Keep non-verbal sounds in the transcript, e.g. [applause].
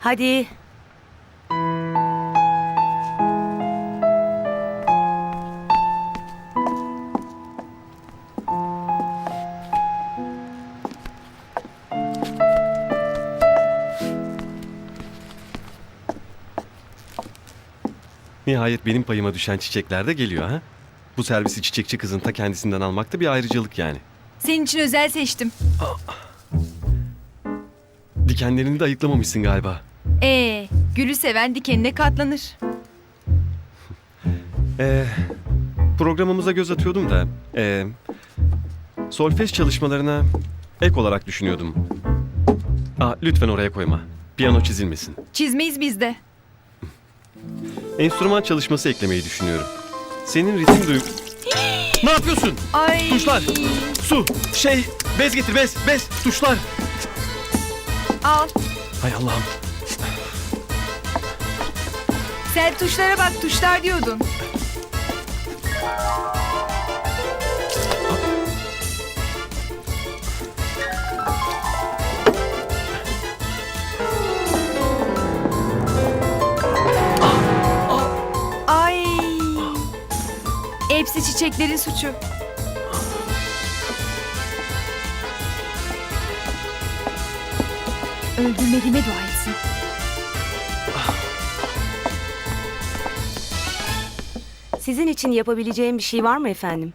Hadi. Nihayet benim payıma düşen çiçekler de geliyor ha. Bu servisi çiçekçi kızın ta kendisinden almak da bir ayrıcalık yani. Senin için özel seçtim. Dikenlerini de ayıklamamışsın galiba. Ee, gülü seven dikenine katlanır. Ee, programımıza göz atıyordum da... ee, solfej çalışmalarına ek olarak düşünüyordum. Aa, lütfen oraya koyma. Piyano çizilmesin. Çizmeyiz biz de. Enstrüman çalışması eklemeyi düşünüyorum. Senin ritim duyu... [gasps] ne yapıyorsun? Ay. Tuşlar. Su, şey, bez getir bez, bez, tuşlar. Al. Hay Allah'ım. Sen tuşlara bak tuşlar diyordun. Ay. Hepsi çiçeklerin suçu. Öldürmediğime dua etsin. Sizin için yapabileceğim bir şey var mı efendim?